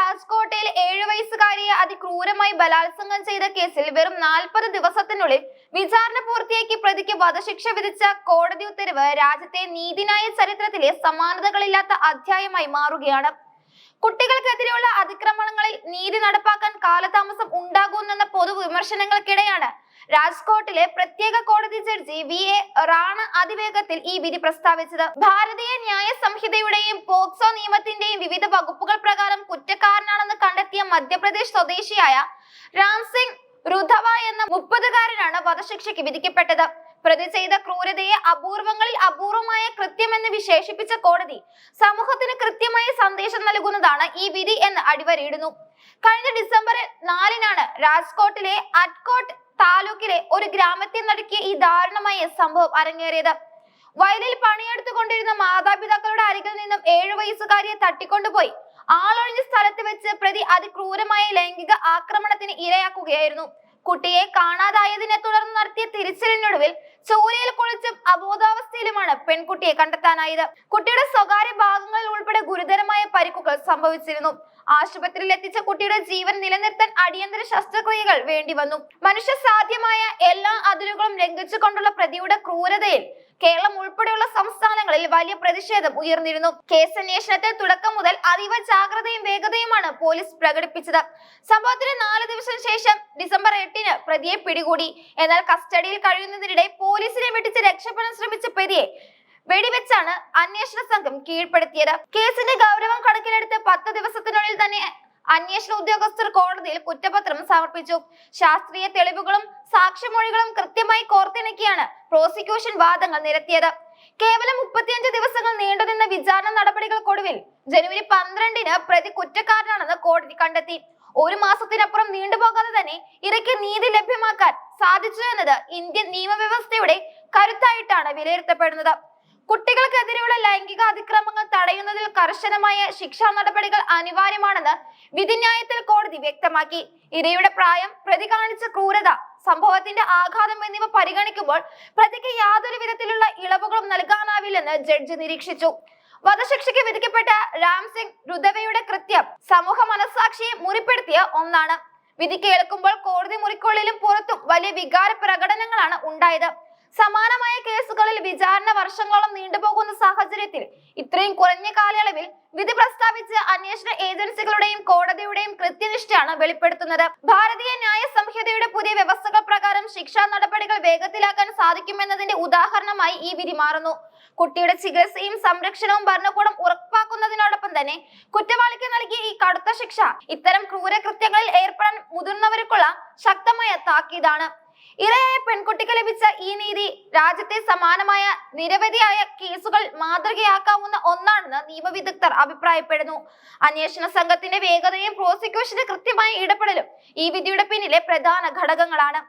രാജ്കോട്ടിൽ ഏഴു വയസ്സുകാരിയെ അതിക്രൂരമായി ബലാത്സംഗം ചെയ്ത കേസിൽ വെറും നാൽപ്പത് ദിവസത്തിനുള്ളിൽ വിചാരണ പൂർത്തിയാക്കി പ്രതിക്ക് വധശിക്ഷ വിധിച്ച കോടതി ഉത്തരവ് രാജ്യത്തെ നീതിന്യായ ചരിത്രത്തിലെ സമാനതകളില്ലാത്ത അധ്യായമായി മാറുകയാണ്. കുട്ടികൾക്കെതിരെയുള്ള അതിക്രമണങ്ങളിൽ നീതി നടപ്പാക്കാൻ കാലതാമസം ഉണ്ടാകുമെന്ന പൊതു വിമർശനങ്ങൾക്കിടെയാണ് രാജ്കോട്ടിലെ പ്രത്യേക കോടതി ജഡ്ജി വി എ റാണ അതിവേഗത്തിൽ ഈ വിധി പ്രസ്താവിച്ചത്. ഭാരതീയ ന്യായ സംഹിതയുടെയും പോക്സോ നിയമത്തിന്റെയും വിവിധ വകുപ്പുകൾ പ്രകാരം കുറ്റക്കാരനാണെന്ന് കണ്ടെത്തിയ മധ്യപ്രദേശ് സ്വദേശിയായ രാം സിംഗ് റുധവ എന്ന മുപ്പതുകാരനാണ് വധശിക്ഷയ്ക്ക് വിധിക്കപ്പെട്ടത്. പ്രതി ചെയ്ത ക്രൂരതയെ അപൂർവങ്ങളിൽ അപൂർവമായ കൃത്യമെന്ന് വിശേഷിപ്പിച്ച കോടതി സമൂഹത്തിന് കൃത്യമായ സന്ദേശം നൽകുന്നതാണ് ഈ വിധി എന്ന് അടിവരയിടുന്നു. കഴിഞ്ഞ ഡിസംബർ നാലിനാണ് രാജ്കോട്ടിലെ അറ്റ്കോട്ട് താലൂക്കിലെ ഒരു ഗ്രാമത്തിൽ നടക്കിയ ഈ ദാരുണമായ സംഭവം അരങ്ങേറിയത്. വയലിൽ പണിയെടുത്തുകൊണ്ടിരുന്ന മാതാപിതാക്കളുടെ അരികിൽ നിന്നും ഏഴു വയസ്സുകാരിയെ തട്ടിക്കൊണ്ടുപോയി. ആളൊഴിഞ്ഞ സ്ഥലത്ത് വെച്ച് പ്രതി അതിക്രൂരമായ ലൈംഗിക ആക്രമണത്തിന് ഇരയാക്കുകയായിരുന്നു. കുട്ടിയെ കാണാതായതിനെ തുടർന്ന് നടത്തിയ തിരിച്ചറിഞ്ഞൊടുവിൽ ചോരയിൽ കുളിച്ചും അബോധാവസ്ഥയിലുമാണ് പെൺകുട്ടിയെ കണ്ടെത്താനായത്. കുട്ടിയുടെ സ്വകാര്യ ഭാഗങ്ങളിൽ ഉൾപ്പെടെ ഗുരുതരമായ പരിക്കുകൾ സംഭവിച്ചിരുന്നു. ആശുപത്രിയിൽ എത്തിച്ച കുട്ടിയുടെ ജീവൻ നിലനിർത്താൻ അടിയന്തര ശസ്ത്രക്രിയകൾ വേണ്ടി വന്നു. മനുഷ്യ സാധ്യമായ എല്ലാ അതിരുകളും ലംഘിച്ചുകൊണ്ടുള്ള പ്രതിയുടെ ക്രൂരതയിൽ കേരളം ഉൾപ്പെടെയുള്ള സംസ്ഥാനങ്ങളിൽ വലിയ പ്രതിഷേധം ഉയർന്നിരുന്നു. കേസ് അന്വേഷണത്തെ തുടക്കം മുതൽ അതീവ ജാഗ്രതയും വേഗതയുമാണ് പോലീസ് പ്രകടിപ്പിച്ചത്. സംഭവത്തിന് നാല് ദിവസം ശേഷം ഡിസംബർ എട്ടിന് പ്രതിയെ പിടികൂടി. എന്നാൽ കസ്റ്റഡിയിൽ കഴിയുന്നതിനിടെ പോലീസിനെ വെട്ടിച്ച് രക്ഷപ്പെടാൻ ശ്രമിച്ച പ്രതിയെ വെടിവെച്ചാണ് അന്വേഷണ സംഘം കീഴ്പ്പെടുത്തിയത്. കേസിന്റെ ഗൗരവം കണക്കിലെടുത്ത് പത്ത് ദിവസത്തിനുള്ളിൽ തന്നെ അന്വേഷണ ഉദ്യോഗസ്ഥർ കോടതിയിൽ കുറ്റപത്രം സമർപ്പിച്ചു. ശാസ്ത്രീയ തെളിവുകളും സാക്ഷിമൊഴികളും കൃത്യമായി കോർത്തിണക്കിയാണ് പ്രോസിക്യൂഷൻ വാദങ്ങൾ നിരത്തിയത്. കേവലം മുപ്പത്തിയഞ്ച് ദിവസങ്ങൾ നീണ്ടുനിന്ന വിചാരണ നടപടികൾക്കൊടുവിൽ ജനുവരി പന്ത്രണ്ടിന് പ്രതി കുറ്റക്കാരനാണെന്ന് കോടതി കണ്ടെത്തി. ഒരു മാസത്തിനപ്പുറം നീണ്ടുപോകാതെ തന്നെ ഇരയ്ക്ക് നീതി ലഭ്യമാക്കാൻ സാധിച്ചു എന്നത് ഇന്ത്യൻ നിയമവ്യവസ്ഥയുടെ കരുത്തായിട്ടാണ് വിലയിരുത്തപ്പെടുന്നത്. കുട്ടികൾക്കെതിരെയുള്ള ലൈംഗിക അതിക്രമങ്ങൾ തടയുന്നതിൽ കർശനമായ ശിക്ഷാ നടപടികൾ അനിവാര്യമാണെന്ന് വിധിന്യായത്തിൽ കോടതി വ്യക്തമാക്കി. ഇരയുടെ പ്രായം പ്രതി കാണിച്ച ക്രൂരത സംഭവത്തിന്റെ ആഘാതം എന്നിവ പരിഗണിക്കുമ്പോൾ പ്രതിക്ക് യാതൊരു വിധത്തിലുള്ള ഇളവുകളും നൽകാനാവില്ലെന്ന് ജഡ്ജി നിരീക്ഷിച്ചു. വധശിക്ഷയ്ക്ക് വിധിക്കപ്പെട്ട രാം സിംഗ് രുദവയുടെ കൃത്യം സമൂഹ മനസാക്ഷിയെ മുറിപ്പെടുത്തിയ ഒന്നാണ്. വിധി കേൾക്കുമ്പോൾ കോടതി മുറിക്കുള്ളിലും പുറത്തും വലിയ വികാര പ്രകടനങ്ങളാണ് ഉണ്ടായത്. സമാനമായ കേസുകളിൽ വിചാരണ വർഷങ്ങളോളം നീണ്ടുപോകുന്ന സാഹചര്യത്തിൽ ഇത്രയും കുറഞ്ഞ കാലയളവിൽ വിധി പ്രസ്താവിച്ച് അന്വേഷണ ഏജൻസികളുടെയും കോടതിയുടെയും കൃത്യനിഷ്ഠയാണ് വെളിപ്പെടുത്തുന്നത്. ഭാരതീയ ന്യായ സംഹിതയുടെ പുതിയ വ്യവസ്ഥകൾ പ്രകാരം ശിക്ഷാ നടപടികൾ വേഗത്തിലാക്കാൻ സാധിക്കുമെന്നതിന്റെ ഉദാഹരണമായി ഈ വിധി മാറുന്നു. കുട്ടിയുടെ ചികിത്സയും സംരക്ഷണവും ഭരണകൂടം ഉറപ്പാക്കുന്നതിനോടൊപ്പം തന്നെ കുറ്റവാളിക്ക് നൽകിയ ഈ കടുത്ത ശിക്ഷ ഇത്തരം ക്രൂരകൃത്യങ്ങളിൽ ഏർപ്പെടാൻ മുതിർന്നവർക്കുള്ള ശക്തമായ താക്കീതാണ്. ഇരയായ പെൺകുട്ടിക്ക് ലഭിച്ച ഈ നീതി രാജ്യത്തെ സമാനമായ നിരവധിയായ കേസുകൾ മാതൃകയാക്കാവുന്ന ഒന്നാണെന്ന് നിയമവിദഗ്ധർ അഭിപ്രായപ്പെടുന്നു. അന്വേഷണ സംഘത്തിന്റെ വേഗതയും പ്രോസിക്യൂഷന്റെ കൃത്യമായ ഇടപെടലും ഈ വിധിയുടെ പിന്നിലെ പ്രധാന ഘടകങ്ങളാണ്.